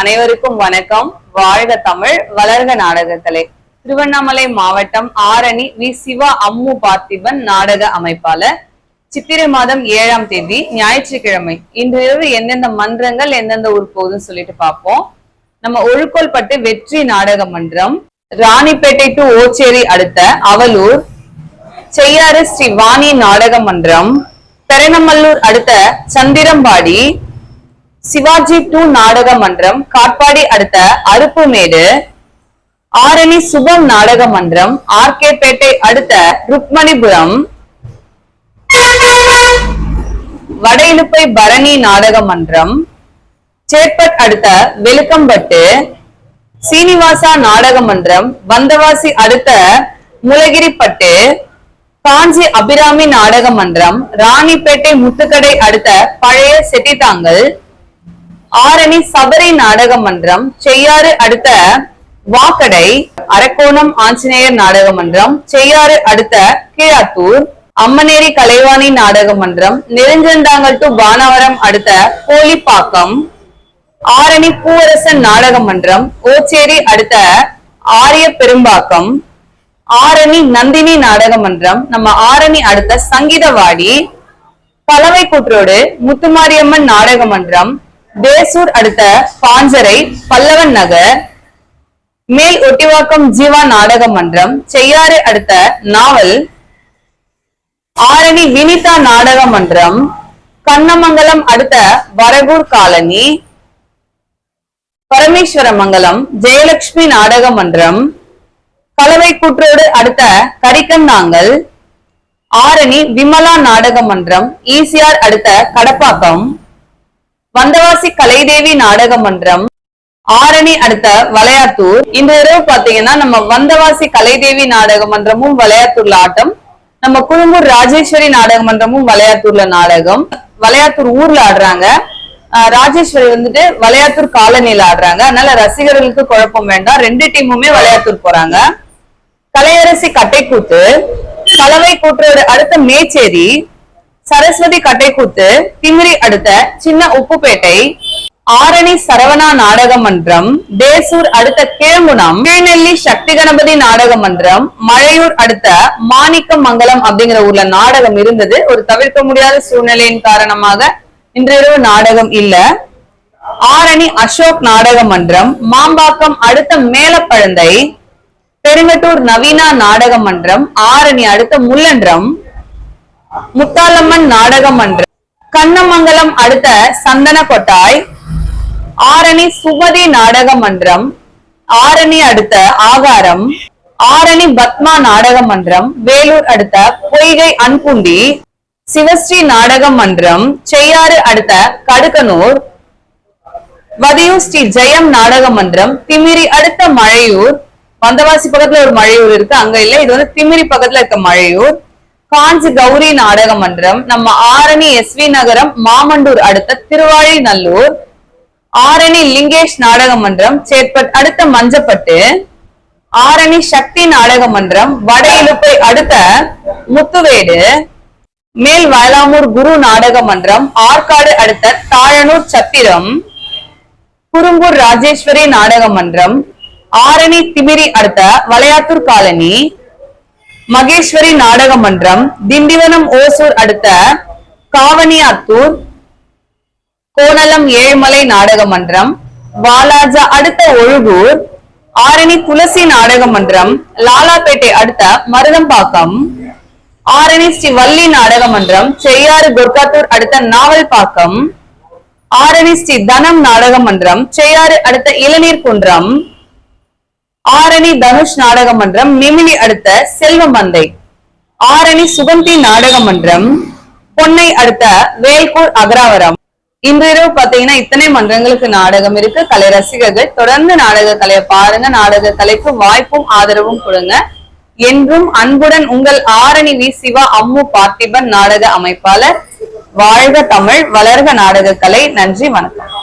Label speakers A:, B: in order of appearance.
A: அனைவருக்கும் வணக்கம். வாழ்க தமிழ் வளர்க நாடகக்கலை. திருவண்ணாமலை மாவட்டம் ஆரணி வி. சிவா அம்மு பார்த்திபன் நாடக அமைப்பாளர். சித்திரை மாதம் ஏழாம் தேதி ஞாயிற்றுக்கிழமை. இன்று இரவு எந்தெந்த மன்றங்கள் எந்தெந்த ஊர் போகுதுன்னு சொல்லிட்டு பார்ப்போம். நம்ம ஒழுக்கோல் பட்டு வெற்றி நாடக மன்றம் ராணிப்பேட்டை டு ஓச்சேரி அடுத்த அவலூர் செய்யாறு ஸ்ரீ வாணி நாடக மன்றம் பெரணமல்லூர் அடுத்த சந்திரம்பாடி சிவாஜி டூ நாடக மன்றம் காட்பாடி அடுத்த அருப்புமேடு ஆரணி சுபம் நாடக மன்றம் ஆர்கேபேட்டை அடுத்த ருக்மணிபுரம் வடையிலுப்பை பரணி நாடக மன்றம் சேட்பட் அடுத்த வெலுக்கம்பட்டு சீனிவாசா நாடக மன்றம் வந்தவாசி அடுத்த முலகிரிப்பட்டு காஞ்சி அபிராமி நாடக மன்றம் ராணிப்பேட்டை முத்துக்கடை அடுத்த பழைய செட்டித்தாங்கல் ஆரணி சபரி நாடக மன்றம் செய்யாறு அடுத்த வாக்கடை அரக்கோணம் ஆஞ்சநேயர் நாடக மன்றம் செய்யாறு அடுத்த கீழாத்தூர் அம்மனேரி கலைவாணி நாடக மன்றம் நெருஞ்சந்தாங்கல் டு பானவரம் அடுத்த கோழிப்பாக்கம் ஆரணி பூவரசன் நாடக மன்றம் ஓச்சேரி அடுத்த ஆரிய பெரும்பாக்கம் ஆரணி நந்தினி நாடக மன்றம் நம்ம ஆரணி அடுத்த சங்கீதவாடி பழமை கூற்றோடு முத்துமாரியம்மன் நாடக மன்றம் தேசூர் அடுத்த பாஞ்சரை பல்லவன் நகர் மேல் ஒட்டிவாக்கம் ஜீவா நாடக மன்றம் செய்யாறு அடுத்த நாவல் ஆரணி வினிதா நாடக மன்றம் கண்ணமங்கலம் அடுத்த வரகூர் காலனி பரமேஸ்வரமங்கலம் ஜெயலட்சுமி நாடக மன்றம் கலவை கூற்றோடு அடுத்த கரிக்கந்தாங்கல் ஆரணி விமலா நாடக மன்றம் ஈசிஆர் அடுத்த கடப்பாக்கம் வந்தவாசி கலைதேவி நாடக மன்றம் ஆரணி அடுத்த வளையாத்தூர். இந்த இரவு பாத்தீங்கன்னா நம்ம வந்தவாசி கலைதேவி நாடக மன்றமும் வளையாத்தூர்ல ஆட்டம். நம்ம குழும்பூர் ராஜேஸ்வரி நாடக மன்றமும் வளையாத்தூர்ல நாடகம். வளையாத்தூர் ஊர்ல ஆடுறாங்க. ராஜேஸ்வரி வந்துட்டு வளையாத்தூர் காலனியில ஆடுறாங்க. அதனால ரசிகர்களுக்கு குழப்பம் வேண்டாம். ரெண்டு டீமுமே வளையாத்தூர் போறாங்க. கலையரசி கட்டைக்கூத்து கலவை கூற்றோடு அடுத்த மேச்சேரி சரஸ்வதி கட்டைக்கூத்து திமிரி அடுத்த சின்ன உப்புப்பேட்டை ஆரணி சரவணா நாடக மன்றம் தேசூர் அடுத்த கேமுனம் கீழ்நெல்லி சக்தி கணபதி நாடக மன்றம் மழையூர் அடுத்த மாணிக்க மங்கலம் அப்படிங்கிற ஊர்ல நாடகம் இருந்தது. ஒரு தவிர்க்க முடியாத சூழ்நிலையின் காரணமாக இன்றிரவு நாடகம் இல்ல. ஆரணி அசோக் நாடக மன்றம் மாம்பாக்கம் அடுத்த மேலப்பழந்தை பெருங்கட்டூர் நவீனா நாடக மன்றம் ஆரணி அடுத்த முள்ளன்றம் முத்தாலம்மன் நாடக மன்றம் கண்ணமங்கலம் அடுத்த சந்தன கொட்டாய் ஆரணி சுமதி நாடக மன்றம் ஆரணி அடுத்த ஆகாரம். ஆரணி பத்மா நாடக மன்றம் வேலூர் அடுத்த பொய்கை அன்புண்டி சிவஸ்ரீ நாடக மன்றம் செய்யாறு அடுத்த கடுக்கனூர். வதியூர் ஸ்ரீ ஜெயம் நாடக மன்றம் திமிரி அடுத்த மழையூர். வந்தவாசி பக்கத்துல ஒரு மழையூர் இருக்கு. அங்க இல்ல. இது வந்து திமிரி பக்கத்துல இருக்க மழையூர். காஞ்சி கௌரி நாடக மன்றம் நம்ம ஆரணி எஸ் வி நகரம் மாமண்டூர் அடுத்த திருவாழி நல்லூர் ஆரணி லிங்கேஷ் நாடக மன்றம் சேட்பட் அடுத்த மஞ்சப்பட்டு ஆரணி சக்தி நாடக மன்றம் வட இழுப்பை அடுத்த முத்துவேடு மேல் வயலாமூர் குரு நாடக மன்றம் ஆற்காடு அடுத்த தாழனூர் சத்திரம் குறும்பூர் ராஜேஸ்வரி நாடக மன்றம் ஆரணி திமிரி அடுத்த வளையாத்தூர் காலனி மகேஸ்வரி நாடக மன்றம் திண்டிவனம் ஓசூர் அடுத்த காவனியாத்தூர் கோணலம் ஏழுமலை நாடக மன்றம் வாலாஜா அடுத்த ஒழுகூர் ஆரணி துளசி நாடக மன்றம் லாலாப்பேட்டை அடுத்த மருதம்பாக்கம் ஆரணி ஸ்ரீ வள்ளி நாடக மன்றம் செய்யாறு துர்காத்தூர் அடுத்த நாவல்பாக்கம் ஆரணி ஸ்ரீ தனம் நாடக மன்றம் செய்யாறு அடுத்த இளநீர் குன்றம் ஆரணி தனுஷ் நாடக மன்றம் நிமிலி அடுத்த செல்வமந்தை ஆரணி சுகந்தி நாடக மன்றம் பொன்னை அடுத்த வேல்கூர் அகராவரம். இன்று இரவு பாத்தீங்கன்னா இத்தனை மன்றங்களுக்கு நாடகம் இருக்கு. கலை ரசிகர்கள் தொடர்ந்து நாடக கலையை பாருங்க. நாடக கலைக்கு வாய்ப்பும் ஆதரவும் கொடுங்க. என்றும் அன்புடன் உங்கள் ஆரணி வி. சிவா அம்மு பார்த்திபன் நாடக அமைப்பாளர். வாழ்க தமிழ் வளர்க நாடக கலை. நன்றி வணக்கம்.